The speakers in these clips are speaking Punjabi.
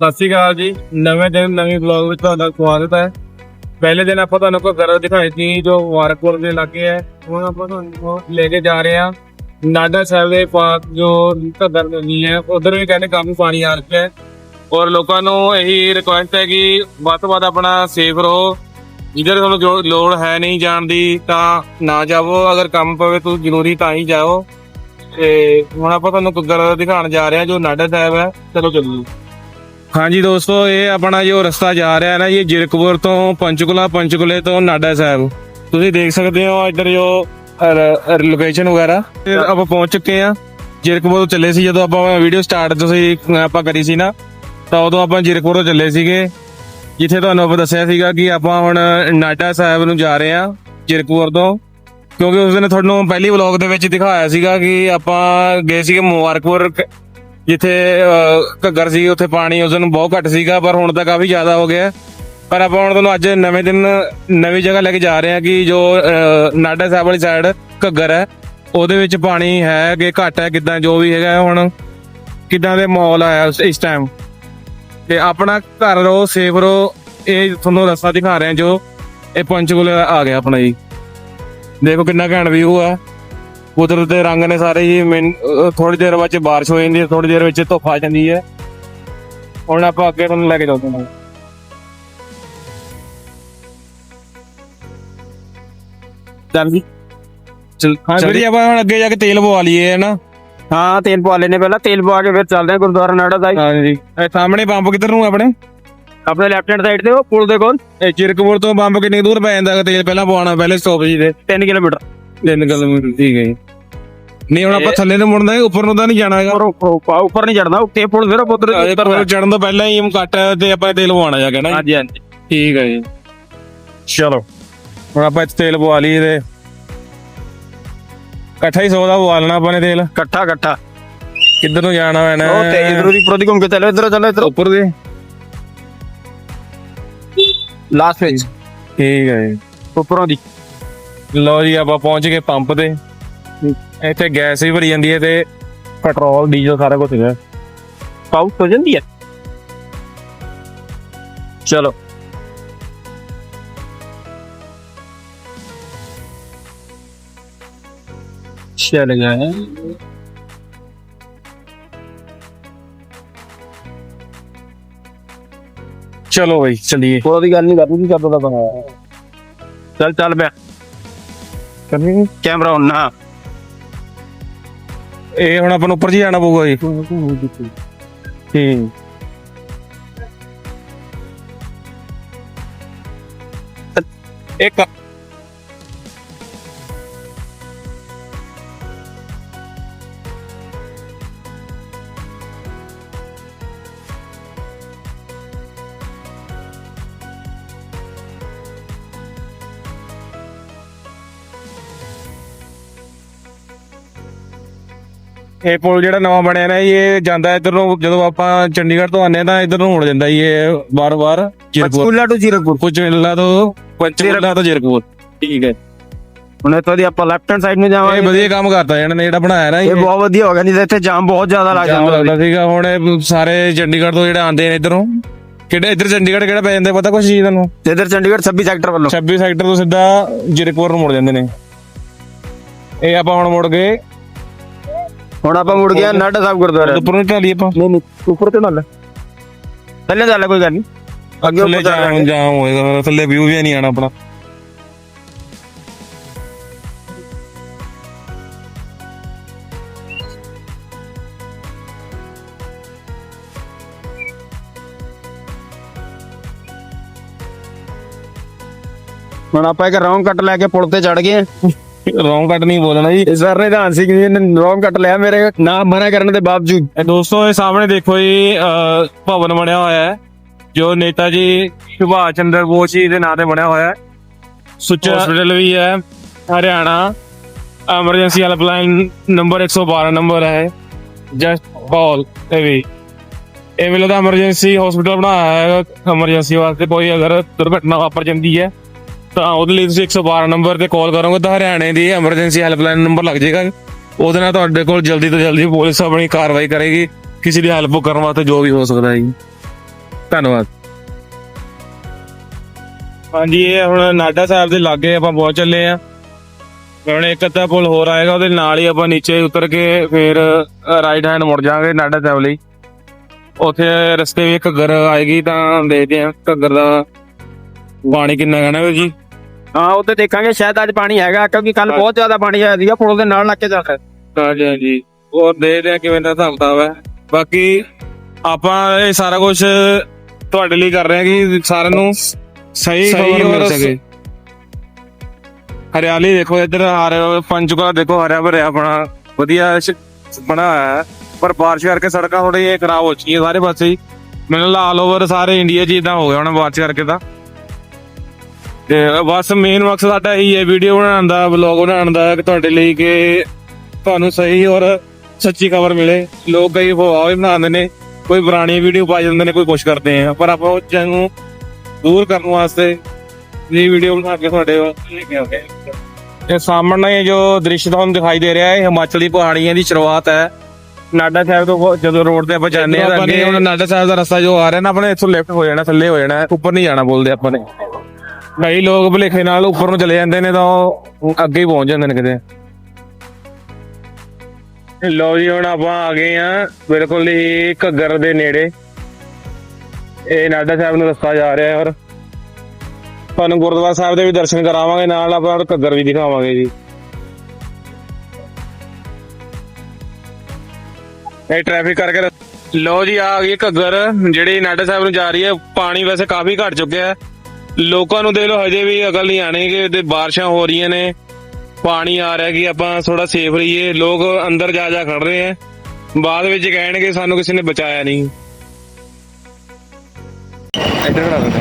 ਸਤਿ ਸ਼੍ਰੀ ਅਕਾਲ ਜੀ। ਨਵੇਂ ਦਿਨ, ਨਵੇਂ ਵਲੌਗ ਵਿੱਚ ਤੁਹਾਡਾ ਸਵਾਗਤ ਹੈ। ਪਹਿਲੇ ਦਿਨ ਆਪਾਂ ਤੁਹਾਨੂੰ ਕੋਈ ਗਰਲ ਦਿਖਾਈ ਸੀ, ਜੋ ਵਾਰਕਪੁਰ ਦੇ ਇਲਾਕੇ ਹੈ। ਹੁਣ ਆਪਾਂ ਤੁਹਾਨੂੰ ਲੈ ਕੇ ਜਾ ਰਹੇ ਹਾਂ। ਨਾਡਾ ਸਾਹਿਬ ਦੇ ਪਾਸ ਜੋ ਘੱਗਰ ਨਦੀ ਹੈ, ਉਧਰ ਵੀ ਕਹਿੰਦੇ ਕਾਫੀ ਪਾਣੀ ਆ ਰਿਹਾ ਹੈ। ਔਰ ਲੋਕਾਂ ਨੂੰ ਇਹੀ ਰਿਕੁਐਸਟ ਹੈ ਕਿ ਵੱਧ ਤੋਂ ਵੱਧ ਆਪਣਾ ਸੇਫ ਰਹੋ। ਜਿੱਧਰ ਤੁਹਾਨੂੰ ਜੋ ਲੋੜ ਹੈ ਨਹੀਂ ਜਾਣ ਦੀ, ਤਾਂ ਨਾ ਜਾਵੋ। ਅਗਰ ਕੰਮ ਪਵੇ ਤੁਸੀਂ ਜ਼ਰੂਰੀ ਤਾਂ ਹੀ ਜਾਓ। ਤੇ ਹੁਣ ਆਪਾਂ ਤੁਹਾਨੂੰ ਘੱਗਰ ਦਿਖਾਉਣ ਜਾ ਰਹੇ ਹਾਂ, ਜੋ ਨਾਡਾ ਸਾਹਿਬ ਹੈ। ਚਲੋ ਚੱਲੋ ਹਾਂਜੀ ਦੋਸਤੋ ਇਹ ਆਪਣਾ ਜੋ ਰਸਤਾ ਜਾ ਰਿਹਾ ਹੈ ਨਾ ਇਹ ਜਿਰਕਪੁਰ ਤੋਂ ਪੰਚਕੁਲਾ ਪੰਚਕੁਲੇ ਤੋਂ ਨਾਡਾ ਸਾਹਿਬ। ਤੁਸੀਂ ਦੇਖ ਸਕਦੇ ਹੋ ਇੱਧਰ ਜੋ ਲੋਕੇਸ਼ਨ ਵਗੈਰਾ। ਤੇ ਆਪਾਂ ਪਹੁੰਚ ਚੁੱਕੇ ਆ ਜਿਰਕਪੁਰ ਤੋਂ ਚੱਲੇ ਸੀ ਜਦੋਂ ਆਪਾਂ ਵੀਡੀਓ ਸਟਾਰਟ ਤੁਸੀਂ ਆਪਾਂ ਕਰੀ ਸੀ ਨਾ ਤਾਂ ਉਦੋਂ ਆਪਾਂ ਜਿਰਕਪੁਰ ਤੋਂ ਚੱਲੇ ਸੀਗੇ। ਜਿੱਥੇ ਤੁਹਾਨੂੰ ਆਪਾਂ ਦੱਸਿਆ ਸੀਗਾ ਕਿ ਆਪਾਂ ਹੁਣ ਨਾਡਾ ਸਾਹਿਬ ਨੂੰ ਜਾ ਰਹੇ ਆ ਜਿਰਕਪੁਰ ਤੋਂ। ਕਿਉਂਕਿ ਉਸ ਦਿਨ ਤੁਹਾਨੂੰ ਪਹਿਲੀ ਵਲੌਗ ਦੇ ਵਿੱਚ ਦਿਖਾਇਆ ਸੀਗਾ ਕਿ ਆਪਾਂ ਗਏ ਸੀਗੇ ਮੁਬਾਰਕਪੁਰ ਜਿੱਥੇ ਅਹ, ਘੱਗਰ ਸੀ ਉੱਥੇ ਪਾਣੀ ਉਸ ਦਿਨ ਬਹੁਤ ਘੱਟ ਸੀਗਾ ਪਰ ਹੁਣ ਤਾਂ ਕਾਫੀ ਜ਼ਿਆਦਾ ਹੋ ਗਿਆ। ਪਰ ਆਪਾਂ ਹੁਣ ਤੁਹਾਨੂੰ ਅੱਜ ਨਵੇਂ ਦਿਨ ਨਵੀਂ ਜਗ੍ਹਾ ਲੈ ਕੇ ਜਾ ਰਹੇ ਹਾਂ ਕਿ ਜੋ ਅਹ, ਨਾਡਾ ਸਾਹਿਬ ਵਾਲੀ ਸਾਈਡ ਘੱਗਰ ਹੈ ਉਹਦੇ ਵਿੱਚ ਪਾਣੀ ਹੈ ਕਿ ਘੱਟ ਹੈ ਕਿਦਾਂ ਜੋ ਵੀ ਹੈਗਾ ਹੁਣ ਕਿਦਾਂ ਦੇ ਮਾਹੌਲ ਆਇਆ ਉਸ- ਇਸ ਟਾਈਮ ਤੇ ਆਪਣਾ ਘਰ ਰਹੋ ਸੇਫ ਰਹੋ ਇਹ ਤੁਹਾਨੂੰ ਰਸਤਾ ਦਿਖਾ ਰਹੇ ਹਾਂ ਜੋ ਇਹ ਪੰਚਕੂਲੇ ਆ ਗਿਆ ਆਪਣਾ ਜੀ। ਦੇਖੋ ਕਿੰਨਾ ਘੈਂਟ ਵਿਊ ਆ। ਕੁਦਰਤ ਦੇ ਰੰਗ ਨੇ ਸਾਰੇ ਹੀ ਥੋੜੀ ਦੇਰ ਬਾਅਦ ਚ ਬਾਰਿਸ਼ ਹੋ ਜਾਂਦੀ ਹੈ ਥੋੜੀ ਦੇਰ ਵਿੱਚ ਧੁੱਪ ਆ ਜਾਂਦੀ ਹੈ। ਹੁਣ ਆਪਾਂ ਅੱਗੇ ਤੁਹਾਨੂੰ ਲੈ ਕੇ ਚੱਲਦੇ ਹਾਂ। ਚੱਲ ਜੀ। ਚਲ ਹਾਂ ਵੀਰ ਜੀ ਆਪਾਂ ਹੁਣ ਅੱਗੇ ਜਾ ਕੇ ਤੇਲ ਪਵਾ ਲਈਏ ਹੈ ਨਾ? ਹਾਂ ਤੇਲ ਪਵਾ ਲੈਨੇ ਪਹਿਲਾਂ। ਤੇਲ ਪਵਾ ਕੇ ਫਿਰ ਚੱਲਦੇ ਆ ਗੁਰਦੁਆਰਾ ਨਾੜਾ ਸਾਹਿਬ। ਹਾਂ ਜੀ। ਇਹ ਸਾਹਮਣੇ ਪੰਪ ਕਿੱਧਰ ਨੂੰ ਆਪਣੇ? ਆਪਣੇ ਲੈਫਟ ਹੈਂਡ ਸਾਈਡ ਤੇ ਉਹ ਪੁਲ ਦੇ ਕੋਲ। ਇਹ ਚਿਰਕਪੁਰ ਤੋਂ ਪੰਪ ਕਿੰਨੀ ਦੂਰ ਪੈ ਜਾਂਦਾ ਤੇਲ ਪਹਿਲਾਂ ਪਵਾਉਣਾ ਪਹਿਲੇ ਸਟਾਪ ਜੀ ਦੇ। 3 ਕਿਲੋਮੀਟਰ। ਤਿੰਨ ਕਿਲੋਮੀਟਰ ਠੀਕ ਹੈ ਜੀ। ਨਹੀਂ ਹੁਣ ਆਪਾਂ ਥੱਲੇ ਨੂੰ ਮੁੜਨਾ ਹੈ ਉੱਪਰ ਨੂੰ ਤਾਂ ਨਹੀਂ ਜਾਣਾ ਹੈਗਾ। ਉੱਪਰ ਉੱਪਰ- ਨਹੀਂ ਚੜਨਾ ਉੱਤੇ ਪੁਲ ਫਿਰ ਪੁੱਤਰ ਉੱਪਰ ਚੜਨ ਤੋਂ ਪਹਿਲਾਂ ਹੀ ਕੱਟ ਤੇ ਆਪਾਂ ਤੇਲ ਪਵਾਉਣਾ ਜਾ ਕੇ ਨਾ। ਹਾਂਜੀ ਹਾਂਜੀ। ਠੀਕ ਹੈ ਜੀ। ਚਲੋ। ਹੁਣ ਆਪਾਂ ਇੱਥੇ ਤੇਲ ਪਵਾ ਲਈਏ ਤੇ ਇਕੱਠਾ ਹੀ ਸੌ ਦਾ ਪਵਾ ਲੈਣਾ ਆਪਾਂ ਨੇ ਤੇਲ। ਇਕੱਠਾ ਇਕੱਠਾ। ਕਿੱਧਰ ਨੂੰ ਜਾਣਾ ਹੈ ਉਹ ਤੇ ਇਧਰੋਂ ਦੀ ਪ੍ਰੋਦੀ ਘੁੰਮ ਕੇ ਚੱਲੋ ਇਧਰੋਂ ਚੱਲੋ ਇਧਰੋਂ। ਉੱਪਰ ਦੇ। ਲਾਸਟ ਵਿੱਚ। ਠੀਕ ਹੈ ਜੀ। ਉੱਪਰੋਂ ਦੀ। ਲਓ ਜੀ ਆਪਾਂ ਪਹੁੰਚ ਗਏ ਪੰਪ ਤੇ। ਇੱਥੇ ਗੈਸ ਵੀ ਭਰੀ ਜਾਂਦੀ ਹੈ ਤੇ ਪੈਟਰੋਲ ਡੀਜ਼ਲ ਸਾਰਾ ਕੁਝ ਹੈਗਾ ਪਾਉਸ ਹੋ ਜਾਂਦੀ ਹੈ ਚਲੋ चल गए ਚਲੋ ਬਈ ਚਲਿਏ ਕੋਈ ਗੱਲ ਨਹੀਂ ਕਰਨੀ ਕਦੋਂ ਦਾ ਬਣਾ ਚੱਲ ਚੱਲ ਪਿਆ ਕਰਨੀ ਕੈਮਰਾ on ਨਾ ਇਹ ਹੁਣ ਆਪਾਂ ਨੂੰ ਉੱਪਰ ਜੀ ਜਾਣਾ ਪਊਗਾ ਜੀ। ਠੀਕ ਇੱਕ ਇਹ ਪੁਲ ਜਿਹੜਾ ਨਵਾਂ ਬਣਿਆ ਨਾ ਜੀ, ਇਹ ਜਾਂਦਾ ਇੱਧਰ ਨੂੰ ਜਦੋਂ ਆਪਾਂ ਚੰਡੀਗੜ੍ਹ ਤੋਂ ਆਨੇ ਤਾਂ ਇੱਧਰ ਨੂੰ ਮੁੜ ਜਾਂਦਾ ਜੀ ਇਹ ਜਿਰਕਪੁਰ। ਸਕੂਲਾ ਟੂ ਜੀਰਕਪੁਰ? ਪੁਚਲਾ ਤੋਂ ਪੰਚਕੂਲਾ ਤੋਂ ਜਿਰਕਪੁਰ। ਠੀਕ ਹੈ। ਹੁਣ ਇੱਥੋਂ ਦੀ ਆਪਾਂ ਲੈਫਟ ਹੈਂਡ ਸਾਈਡ ਨੂੰ ਇਹ ਜਾਵਾਂਗੇ ਵਧੀਆ ਕੰਮ ਕਰਤਾ ਇਹਨਾਂ ਨੇ ਜਿਹੜਾ ਬਣਾਇਆ ਨਾ ਇਹ ਇਹ ਬਹੁਤ ਵਧੀਆ ਹੋ ਗਿਆ ਨਹੀਂ ਤਾਂ ਇੱਥੇ ਜਾਮ ਬਹੁਤ ਜ਼ਿਆਦਾ ਲੱਗ ਜਾਮ ਜਾਂਦਾ ਲੱਗਦਾ ਸੀਗਾ ਹੁਣ ਇਹ ਸਾਰੇ ਚੰਡੀਗੜ੍ਹ ਤੋਂ ਜਿਹੜੇ ਆਉਂਦੇ ਨੇ ਇੱਧਰੋਂ ਕਿਹੜੇ ਇੱਧਰ ਚੰਡੀਗੜ੍ਹ ਕਿਹੜਾ ਪੈ ਜਾਂਦਾ ਪਤਾ ਕੁਛ ਚੀਜ਼ ਤੁਹਾਨੂੰ? ਤੇ ਇੱਧਰ ਚੰਡੀਗੜ੍ਹ 26 ਸੈਕਟਰ ਵੱਲੋਂ। 26 ਸੈਕਟਰ ਤੋਂ ਸਿੱਧਾ ਜਿਰਕਪੁਰ ਨੂੰ ਮੁੜ ਜਾਂਦੇ ਨੇ। ਇਹ ਆਪਾਂ ਹੁਣ ਮੁੜ ਗਏ। ਹੁਣ ਆਪਾਂ ਮੁੜ ਗਏ ਨਾਡਾ ਸਾਹਿਬ ਗੁਰਦੁਆਰਾ। ਉੱਪਰ ਨੂੰ ਢਾਲੀ ਆਪਾਂ। ਨਹੀਂ ਨਹੀਂ ਉੱਪਰ ਤੇ ਨਾਲ ਥੱਲੇ ਚੱਲ ਕੋਈ ਗੱਲ ਨਹੀਂ ਅੱਗੇ ਉੱਪਰ ਜਾਮ ਜਾਮ ਹੋਏਗਾ ਥੱਲੇ ਵਿਊ ਵੀ ਨਹੀਂ ਆਣਾ ਆਪਣਾ। ਹੁਣ ਆਪਾਂ ਇੱਕ ਰੌਂਗ ਕੱਟ ਲੈ ਕੇ ਪੁਲ ਤੇ ਚੜ ਗਏ। ਰੌਂਗ ਕੱਟ ਨਹੀਂ ਬੋਲਣਾ ਜੀ। ਇਸ ਵਾਰ ਨੇ ਧਾਨ ਸਿੰਘ ਜੀ ਨੇ ਰੌਂਗ ਕੱਟ ਲਿਆ ਮੇਰੇ ਨਾ ਮਨਾ ਕਰਨ ਦੇ ਬਾਵਜੂਦ। ਇਹ ਦੋਸਤੋ ਇਹ ਸਾਹਮਣੇ ਦੇਖੋ ਜੀ ਭਵਨ ਬਣਿਆ ਹੋਇਆ ਹੈ ਜੋ ਨੇਤਾ ਜੀ ਸੁਭਾਸ਼ ਚੰਦਰ ਬੋਸ ਜੀ ਦੇ ਨਾਂ ਤੇ ਬਣਿਆ ਹੋਇਆ ਹੈ। ਸੁੱਚਾ ਹਸਪੀਟਲ ਵੀ ਹੈ Haryana emergency helpline number 112 number ਹੈ ਜਸਟ ਕਾਲ ਇਹ ਵੀ। ਇਹ ਵੇਲੇ ਦਾ ਐਮਰਜੈਂਸੀ ਹਸਪੀਟਲ ਬਣਾਇਆ ਹੈ ਐਮਰਜੈਂਸੀ ਵਾਸਤੇ ਕੋਈ ਅਗਰ ਦੁਰਘਟਨਾ ਵਾਪਰ ਜਾਂਦੀ ਹੈ ਤਾਂ ਉਹਦੇ ਲਈ ਤੁਸੀਂ 112 ਨੰਬਰ ਤੇ ਕਾਲ ਕਰੋਗੇ ਤਾਂ ਹਰਿਆਣੇ ਦੀ ਐਮਰਜੈਂਸੀ ਹੈਲਪਲਾਈਨ ਨੰਬਰ ਲੱਗ ਜਾਏਗਾ। ਉਹਦੇ ਨਾਲ ਤੁਹਾਡੇ ਕੋਲ ਜਲਦੀ ਤੋਂ ਜਲਦੀ ਪੁਲਿਸ ਆਪਣੀ ਕਾਰਵਾਈ ਕਰੇਗੀ, ਕਿਸੇ ਦੀ ਹੈਲਪ ਕਰਨ ਵਾਸਤੇ ਜੋ ਵੀ ਹੋ ਸਕਦਾ ਹੈ ਜੀ। ਧੰਨਵਾਦ। ਹਾਂਜੀ, ਇਹ ਹੁਣ ਨਾਡਾ ਸਾਹਿਬ ਦੇ ਲਾਗੇ ਆਪਾਂ ਪਹੁੰਚ ਚੱਲੇ ਆ ਹੁਣ ਇੱਕ ਅੱਧਾ ਪੁਲ ਹੋਰ ਆਏਗਾ, ਉਹਦੇ ਨਾਲ ਹੀ ਆਪਾਂ ਨੀਚੇ ਉਤਰ ਕੇ ਫਿਰ ਰਾਈਟ ਹੈਂਡ ਮੁੜ ਜਾਾਂਗੇ ਨਾਡਾ ਸਾਹਿਬ ਲਈ। ਉੱਥੇ ਰਸਤੇ ਵਿੱਚ ਘੱਗਰ ਆਏਗੀ ਤਾਂ ਦੇਖਦੇ ਆ ਘੱਗਰ ਦਾ ਪਾਣੀ ਕਿੰਨਾ ਕਹਿਣਾ ਜੀ। ਹਾਂ ਉੱਤੇ ਦੇਖਾਂਗੇ ਸ਼ਾਇਦ ਅੱਜ ਪਾਣੀ ਹੈਗਾ ਕਿਉਂਕਿ ਕੱਲ ਬਹੁਤ ਜ਼ਿਆਦਾ ਪਾਣੀ ਆਇਆ ਸੀਗਾ ਪੁਲ ਦੇ ਨਾਲ ਲੱਗ ਕੇ ਜਾਂਦਾ ਹਾਂਜੀ ਹਾਂਜੀ। ਹੋਰ ਦੇਖਦੇ ਆ ਕਿਵੇਂ ਦਾ ਹਿਸਾਬ ਕਿਤਾਬ ਹੈ। ਬਾਕੀ ਆਪਾਂ ਇਹ ਸਾਰਾ ਕੁਝ ਤੁਹਾਡੇ ਲਈ ਕਰ ਰਹੇ ਹਾਂ ਕਿ ਸਾਰਿਆਂ ਨੂੰ ਸਹੀ ਖਬਰ ਮਿਲ ਸਕੇ। ਹਰਿਆਲੀ ਦੇਖੋ ਇੱਧਰ ਹਰ ਪੰਚਕੂਲਾ ਦੇਖੋ ਹਰਿਆ ਭਰਿਆ ਆਪਣਾ ਵਧੀਆ ਬਣਾ ਹੋਇਆ ਹੈ। ਪਰ ਬਾਰਿਸ਼ ਕਰਕੇ ਸੜਕਾਂ ਥੋੜੀ ਜਿਹੀ ਖਰਾਬ ਹੋ ਚੁੱਕੀਆਂ ਸਾਰੇ ਪਾਸੇ ਮੈਨੂੰ ਲਾ ਆਲ ਓਵਰ ਸਾਰੇ ਇੰਡੀਆ 'ਚ ਇਦਾਂ ਹੋ ਗਿਆ ਹੁਣ ਬਾਰਿਸ਼ ਕਰਕੇ ਤਾਂ। ਤੇ ਬਸ ਮੇਨ ਮਕਸਦ ਸਾਡਾ ਇਹੀ ਹੈ ਵੀਡੀਓ ਬਣਾਉਣ ਦਾ ਵਲੌਗ ਬਣਾਉਣ ਦਾ ਕਿ ਤੁਹਾਡੇ ਲਈ ਕਿ ਤੁਹਾਨੂੰ ਸਹੀ ਔਰ ਸੱਚੀ ਖਬਰ ਮਿਲੇ। ਲੋਕ ਕਈ ਫਵਾਹ ਵੀ ਬਣਾਉਂਦੇ ਨੇ ਕੋਈ ਪੁਰਾਣੀ ਵੀਡੀਓ ਪਾ ਜਾਂਦੇ ਨੇ ਕੋਈ ਕੁਛ ਕਰਦੇ ਆ। ਪਰ ਆਪਾਂ ਉਹ ਚੀਜ਼ਾਂ ਨੂੰ ਦੂਰ ਕਰਨ ਵਾਸਤੇ ਇਹ ਵੀਡੀਓ ਬਣਾ ਕੇ ਤੁਹਾਡੇ ਵਾਸਤੇ ਲੈ ਕੇ ਆਉਂਦੇ ਹਾਂ। ਇਹ ਸਾਹਮਣੇ ਜੋ ਦ੍ਰਿਸ਼ ਤੁਹਾਨੂੰ ਦਿਖਾਈ ਦੇ ਰਿਹਾ ਹੈ ਹਿਮਾਚਲੀ ਪਹਾੜੀਆਂ ਦੀ ਸ਼ੁਰੂਆਤ ਹੈ। ਨਾਡਾ ਸਾਹਿਬ ਤੋਂ ਜਦੋਂ ਰੋਡ ਤੇ ਆਪਾਂ ਜਾਂਦੇ ਆ ਅੱਗੇ ਨਾਡਾ ਸਾਹਿਬ ਦਾ ਰਸਤਾ ਜੋ ਆ ਰਿਹਾ ਨਾ ਆਪਣੇ ਇੱਥੋਂ ਲੈਫਟ ਹੋ ਜਾਣਾ ਥੱਲੇ ਹੋ ਜਾਣਾ ਉੱਪਰ ਨਹੀਂ ਜਾਣਾ ਬੋਲਦੇ ਆਪਾਂ ਨੇ। ਕਈ ਲੋਕ ਭੁਲੇਖੇ ਨਾਲ ਉੱਪਰ ਨੂੰ ਚਲੇ ਜਾਂਦੇ ਨੇ ਤਾਂ ਉਹ ਅੱਗੇ ਹੀ ਪਹੁੰਚ ਜਾਂਦੇ ਨੇ ਕਿਤੇ। ਲੋ ਜੀ, ਹੁਣ ਆਪਾਂ ਆ ਗਏ ਆ ਬਿਲਕੁਲ ਹੀ ਘੱਗਰ ਦੇ ਨੇੜੇ। ਇਹ ਨਾਡਾ ਸਾਹਿਬ ਨੂੰ ਰਸਤਾ ਜਾ ਰਿਹਾ ਹੈ ਔਰ ਤੁਹਾਨੂੰ ਗੁਰਦੁਆਰਾ ਸਾਹਿਬ ਦੇ ਵੀ ਦਰਸ਼ਨ ਕਰਾਵਾਂਗੇ, ਨਾਲ ਆਪਾਂ ਘੱਗਰ ਵੀ ਦਿਖਾਵਾਂਗੇ ਜੀ। ਇਹ ਟ੍ਰੈਫਿਕ ਕਰਕੇ ਲੋ ਜੀ, ਆ ਗਈ ਘੱਗਰ, ਜਿਹੜੀ ਨਾਡਾ ਸਾਹਿਬ ਨੂੰ ਜਾ ਰਹੀ ਹੈ, ਪਾਣੀ ਵੈਸੇ ਕਾਫੀ ਘਟ ਚੁੱਕਿਆ ਹੈ। ਲੋਕਾਂ ਨੂੰ ਦੇਖ ਲਓ, ਹਜੇ ਵੀ ਅਕਲ ਨਹੀਂ ਆਣੀ ਕਿ ਤੇ ਬਾਰਿਸ਼ਾਂ ਹੋ ਰਹੀਆਂ ਨੇ। ਪਾਣੀ ਆ ਰਿਹਾ ਕਿ ਆਪਾਂ ਥੋੜਾ ਸੇਫ ਰਹੀਏ। ਲੋਕ ਅੰਦਰ ਜਾ ਜਾ ਖੜ ਰਹੇ ਆ। ਬਾਅਦ ਵਿੱਚ ਕਹਿਣਗੇ, ਸਾਨੂੰ ਕਿਸੇ ਨੇ ਬਚਾਇਆ ਨਹੀਂ। ਇੱਧਰ ਖੜਾ ਦਿੰਦੇ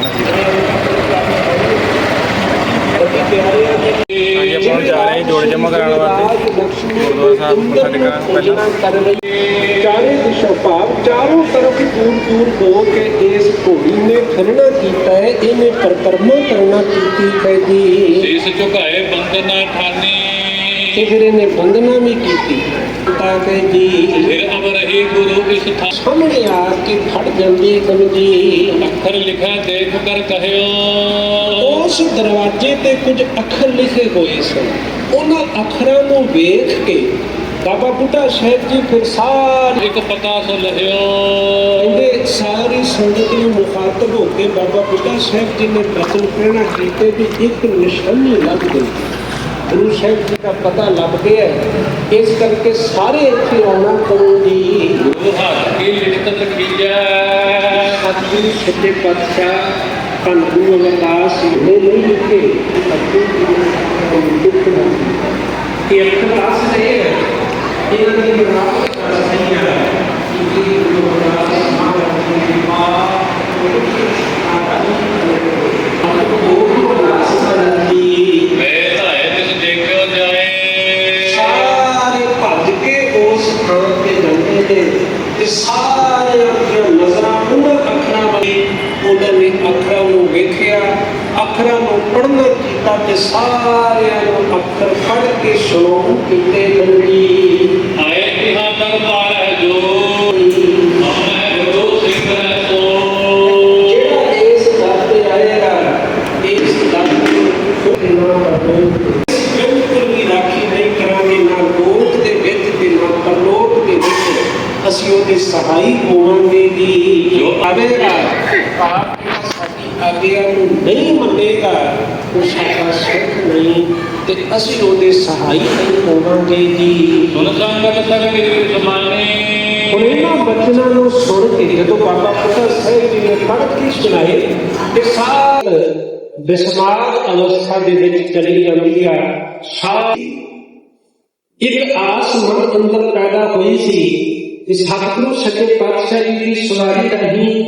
ਹਾਂਜੀ ਆਪਾਂ ਹੁਣ ਜਾ ਰਹੇ ਹਾਂ ਜੋੜੇ ਜਮਾ ਕਰਾਉਣ ਵਾਸਤੇ। ਗੁਰਦੁਆਰਾ ਸਾਹਿਬ ਮੱਥਾ ਟੇਕਣ ਪਹਿਲਾਂ। ਚਾਰੇ ਦਿਸ਼ਾ ਭਾਵ ਚਾਰੋਂ ਤਰਫ ਦੂਰ ਦੂਰ ਹੋ ਕੇ ਇਸ ਘੋੜੀ ਨੇ ਫਿਰਨਾ ਕੀਤਾ ਹੈ। ਇਹਨੇ ਪਰਕਰਮਾ ਕਰਨਾ ਕੀਤੀ ਪੈਦੀ ਸੀਸ ਝੁਕਾਏ ਬੰਦਨਾ ਠਾਨੀ। ਤੇ ਫਿਰ ਇਹਨੇ ਬੰਦਨਾ ਵੀ ਕੀਤੀ। ਤਾਂ ਕਿ ਜੀ ਫਿਰ ਅਮਰ ਹੀ ਗੁਰੂ ਇਸ ਥਾਂ ਸਾਹਮਣੇ ਆ ਕੇ ਖੜ ਜਾਂਦੇ ਕਮਜੀ ਅੱਖਰ ਲਿਖਾ ਦੇਖ ਕਰ ਕਹਿਓ। ਉਸ ਦਰਵਾਜ਼ੇ ਤੇ ਕੁਝ ਅੱਖਰ ਲਿਖੇ ਹੋਏ ਸਨ। ਉਹਨਾਂ ਅੱਖਰਾਂ ਨੂੰ ਵੇਖ ਕੇ ਬਾਬਾ ਬੁੱਢਾ ਸਾਹਿਬ ਜੀ ਫਿਰ ਸਾਰੇ ਇੱਕ ਪਤਾ ਸੁ ਲਹਿਓ ਕਹਿੰਦੇ ਸਾਰੀ ਸੰਗਤ ਨੂੰ ਮੁਖਾਤਬ ਹੋ ਕੇ ਬਾਬਾ ਬੁੱਢਾ ਸਾਹਿਬ ਜੀ ਨੇ ਬਚਨ ਕਹਿਣਾ ਕੀਤੇ ਵੀ ਇੱਕ ਨਿਸ਼ਾਨੀ ਲੱਭ ਗਈ। ਗੁਰੂ ਸਾਹਿਬ ਜੀ ਦਾ ਪਤਾ ਲੱਭ ਗਿਆ ਇਸ ਕਰਕੇ ਸਾਰੇ ਇੱਥੇ ਆਉਣਾ ਕਰੋਗੀ ਗੁਰੂ ਹੱਥ ਕੀ ਲਿਖਤ ਲਖੀਜੈ ਸਤਿਗੁਰੂ ਸੱਚੇ ਪਾਤਸ਼ਾਹ ਧੰਨ ਗੁਰੂ ਅਮਰਦਾਸ ਜੀ। ਨੇ ਨਹੀਂ ਲਿਖੇ ਇਹ ਨਹੀਂ ਹੈ ਇਹਨਾਂ ਦੀ ਰਾਤ ਨਹੀਂ ਹੈ। ਕਿ ਗੁਰੂ ਅਮਰਦਾਸ ਮਹਾਰਾਜ ਜੀ ਦੀ ਮਾਂ ਨੇ ਤੇ ਸਾਰੇ ਦੀਆਂ ਨਜ਼ਰਾਂ ਉਹਨਾਂ ਅੱਖਰਾਂ ਵੱਲ ਉਹਨਾਂ ਨੇ ਅੱਖਰਾਂ ਨੂੰ ਵੇਖਿਆ ਅੱਖਰਾਂ ਨੂੰ ਪੜ੍ਹਨਾ ਕੀਤਾ ਤੇ ਸਾਰਿਆਂ ਨੂੰ ਅੱਖਰ ਪੜ੍ਹ ਕੇ ਸੁਣਾਉ ਕੀਤੇ ਬੰਦੀ ਆਏ ਤਿਹਾਂ ਦਰਬਾਰ ਹੈ ਜੋ ਹਮੈ ਗੁਰੂ ਸਿੰਘ ਹੈ ਸੋ ਜਿਹੜਾ ਇਸ ਦਰ ਤੇ ਆਏਗਾ ਇਸ ਦਰ ਨੂੰ ਖੁਦ ਨਾ ਕਰੋ ਬਿਲਕੁਲ ਵੀ ਰਾਖੀ ਨਹੀਂ ਕਰਾਂਗੇ ਨਾ ਲੋਕ ਦੇ ਵਿੱਚ ਤੇ ਨਾ ਪਰਲੋਕ ਦੇ ਵਿੱਚ ਅਸੀਂ ਉਹਦੇ ਸਹਾਈ ਹੋਵਾਂਗੇ ਜੀ। ਜੋ ਆਵੇਗਾ ਪਾਪ ਦੀ ਸਾਡੀ ਆਗਿਆ ਨੂੰ ਨਹੀਂ ਮੰਨੇਗਾ ਉਹ ਸਾਡਾ ਸਿੱਖ ਨਹੀਂ। ਤੇ ਅਸੀਂ ਉਹਦੇ ਸਹਾਈ ਨਹੀਂ ਹੋਵਾਂਗੇ ਜੀ। ਸੁਨ ਸੰਗਤ ਸਭ ਕਿਰਿ ਸਮਾਨੇ ਹੁਣ ਇਹਨਾਂ ਬਚਨਾਂ ਨੂੰ ਸੁਣ ਕੇ ਜਦੋਂ ਬਾਬਾ ਪੁੱਤਰ ਸਾਹਿਬ ਜੀ ਨੇ ਪੜ੍ਹ ਕੇ ਸੁਣਾਏ ਤੇ ਸਾਲ ਬਿਸਮਾਰ ਅਵਸਥਾ ਦੇ ਵਿੱਚ ਚਲੀ ਜਾਂਦੀ ਆ। ਸਾਰੀ ਇੱਕ ਆਸ ਮਨ ਅੰਦਰ ਪੈਦਾ ਹੋਈ ਸੀ। ਕਿ ਸਤਿਗੁਰੂ ਸੱਚੇ ਪਾਤਸ਼ਾਹ ਜੀ ਦੀ ਸਵਾਰੀ ਰਾਹੀਂ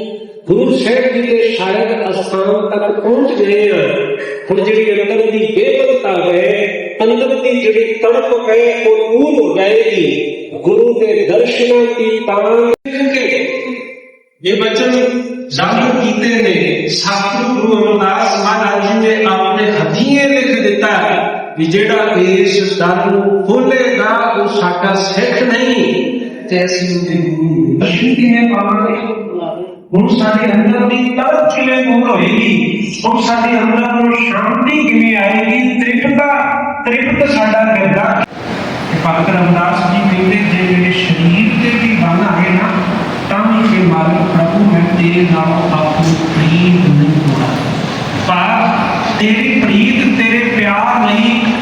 ਗੁਰੂ ਸਾਹਿਬ ਜੀ ਦੇ ਸ਼ਾਇਦ ਅਸਥਾਨ ਤੱਕ ਪਹੁੰਚ ਗਏ ਆ ਹੁਣ ਜਿਹੜੀ ਅੰਦਰ ਦੀ ਬੇਬਲਤਾ ਹੈ ਅੰਦਰ ਦੀ ਜਿਹੜੀ ਤੜਪ ਹੈ ਉਹ ਦੂਰ ਹੋ ਜਾਏਗੀ ਗੁਰੂ ਦੇ ਦਰਸ਼ਨਾਂ ਦੀ ਤਾਂ ਇਹ ਬਚਨ ਜ਼ਾਹਰ ਕੀਤੇ ਨੇ ਸਤਿਗੁਰੂ ਗੁਰੂ ਅਮਰਦਾਸ ਮਹਾਰਾਜ ਜੀ ਨੇ ਆਪਣੇ ਹੱਥੀਂ ਇਹ ਲਿਖ ਦਿੱਤਾ ਕਿ ਜਿਹੜਾ ਇਸ ਦਰ ਨੂੰ ਖੋਲੇਗਾ ਉਹ ਸਾਡਾ ਅਸੀਂ ਕਿਵੇਂ ਪਾਵਾਂਗੇ ਹੁਣ ਸਾਡੇ ਅੰਦਰ ਦੀ ਤੜਪ ਕਿਵੇਂ ਦੂਰ ਹੋਏਗੀ ਹੁਣ ਸਾਡੇ ਅੰਦਰ ਨੂੰ ਸ਼ਾਂਤੀ ਕਿਵੇਂ ਆਏਗੀ ਤ੍ਰਿਪਤਾ ਤ੍ਰਿਪਤ ਸਾਡਾ ਕਰਦਾ ਭਗਤ ਰਮਦਾਸ ਜੀ ਕਹਿੰਦੇ ਜੇ ਮੇਰੇ ਸਰੀਰ ਤੇ ਵੀ ਬਨ ਆਏ ਨਾ ਤਾਂ ਵੀ ਇਹ ਮਾਲਕ ਪ੍ਰਭੂ ਮੈਂ ਤੇਰੇ ਨਾਲ ਆਪਣੀ ਪ੍ਰੀਤ ਨਹੀਂ ਤੋੜਾ ਪਰ ਤੇਰੀ ਪ੍ਰੀਤ ਤੇਰੇ ਪਿਆਰ ਨਹੀਂ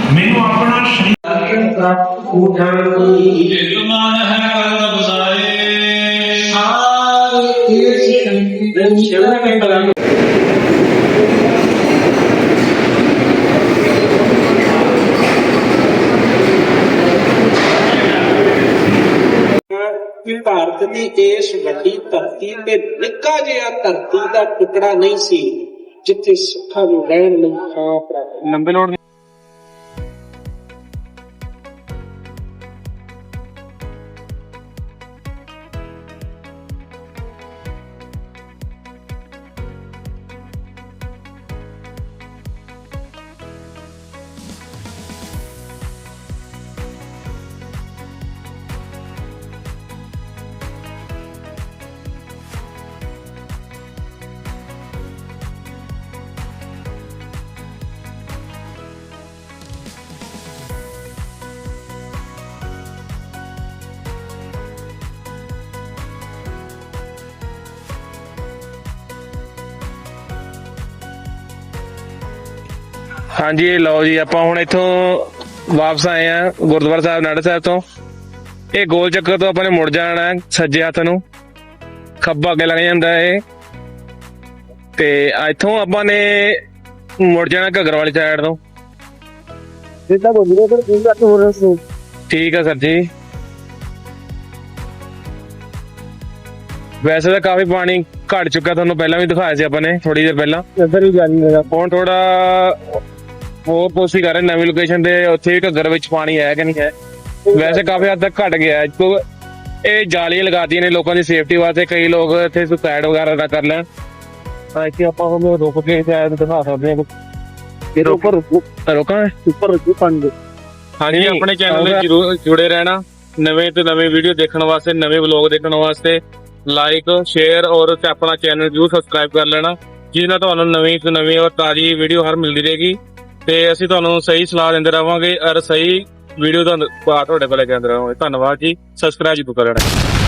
ਹੋ ਕਿ ਭਾਰਤ ਦੀ ਇਸ ਵੱਡੀ ਧਰਤੀ ਤੇ ਨਿੱਕਾ ਜਿਹਾ ਧਰਤੀ ਦਾ ਟੁਕੜਾ ਨਹੀਂ ਸੀ ਜਿੱਥੇ ਸੁੱਖਾਂ ਨੂੰ ਰਹਿਣ ਲਈ ਥਾਂ ਪ੍ਰਾਪਤ ਲੰਬੇ ਲੋੜ ਹਾਂਜੀ ਇਹ ਲਓ ਜੀ ਆਪਾਂ ਹੁਣ ਇੱਥੋਂ ਵਾਪਸ ਆਏ ਆ ਗੁਰਦੁਆਰਾ ਸਾਹਿਬ ਨਾਡਾ ਸਾਹਿਬ ਤੋਂ। ਇਹ ਗੋਲ ਚੱਕਰ ਤੋਂ ਆਪਾਂ ਨੇ ਮੁੜ ਜਾਣਾ ਹੈ ਸੱਜੇ ਹੱਥ ਨੂੰ। ਖੱਬਾ ਅੱਗੇ ਲੱਗ ਜਾਂਦਾ ਹੈ ਤੇ ਇੱਥੋਂ ਆਪਾਂ ਨੇ ਮੁੜ ਜਾਣਾ ਘੱਗਰ ਵਾਲੀ ਸਾਈਡ ਤੋਂ ਜਿੱਦਾਂ ਬੋਲੀ ਫਿਰ ਕੀ ਕਰ ਹੋ ਰਿਹਾ ਠੀਕ ਆ ਸਰ ਜੀ। ਵੈਸੇ ਤਾਂ ਕਾਫੀ ਪਾਣੀ ਘਟ ਚੁੱਕਾ ਤੁਹਾਨੂੰ ਪਹਿਲਾਂ ਵੀ ਦਿਖਾਇਆ ਸੀ ਆਪਾਂ ਨੇ ਥੋੜੀ ਦੇਰ ਪਹਿਲਾਂ। ਇੱਧਰ ਹੀ ਜਾਣੀ ਹੈਗਾ ਹੁਣ ਥੋੜਾ ਹੋਰ ਕੋਸ਼ਿਸ਼ ਕਰ ਰਹੇ ਨਵੀਂ ਲੋਕੇਸ਼ਨ ਤੇ ਉੱਥੇ ਵੀ ਘੱਗਰ ਵਿੱਚ ਪਾਣੀ ਹੈ ਕਿ ਨਹੀਂ ਹੈ। ਵੈਸੇ ਕਾਫੀ ਹੱਦ ਤੱਕ ਘਟ ਗਿਆ ਹੈ। ਕਿਉਂਕਿ ਇਹ ਜਾਲੀਆਂ ਲਗਾਤੀਆਂ ਨੇ ਲੋਕਾਂ ਦੀ ਸੇਫਟੀ ਵਾਸਤੇ ਕਈ ਲੋਕ ਇੱਥੇ ਸੁਸਾਈਡ ਵਗੈਰਾ ਨਾ ਕਰ ਲੈਣ। ਤਾਂ ਇੱਥੇ ਆਪਾਂ ਹੁਣ ਰੁਕ ਕੇ ਸ਼ਾਇਦ ਦਿਖਾ ਸਕਦੇ ਹਾਂ। ਫਿਰ ਉੱਪਰ ਰੋਕਾਂ ਉੱਪਰ ਰੱਖੋ ਪੰਜ। ਹਾਂਜੀ ਆਪਣੇ ਚੈਨਲ ਨਾਲ ਜਰੂਰ ਜੁੜੇ ਰਹਿਣਾ। ਨਵੇਂ ਤੋਂ ਨਵੇਂ ਵੀਡੀਓ ਦੇਖਣ ਵਾਸਤੇ ਨਵੇਂ ਵਲੌਗ ਦੇਖਣ ਵਾਸਤੇ ਲਾਈਕ ਸ਼ੇਅਰ ਔਰ ਤੇ ਆਪਣਾ ਚੈਨਲ ਜਰੂਰ ਸਬਸਕ੍ਰਾਈਬ ਕਰ ਲੈਣਾ। ਜਿਹਦੇ ਨਾਲ ਤੁਹਾਨੂੰ ਨਵੀਂ ਤੋਂ ਨਵੀਂ ਔਰ ਤਾਜ਼ੀ ਵੀਡੀਓ ਹਰ ਮਿਲਦੀ ਰਹੇਗੀ। ਤੇ ਅਸੀਂ ਤੁਹਾਨੂੰ ਸਹੀ ਸਲਾਹ ਦਿੰਦੇ ਰਵਾਂਗੇ। ਔਰ ਸਹੀ ਵੀਡੀਓ ਤੁਹਾਨੂੰ ਤੁਹਾਡੇ ਕੋਲ ਲੈ ਰਹਾਂਗੇ ਧੰਨਵਾਦ ਜੀ। ਸਬਸਕ੍ਰਾਈਬ ਜਰੂਰ ਕਰਨਾ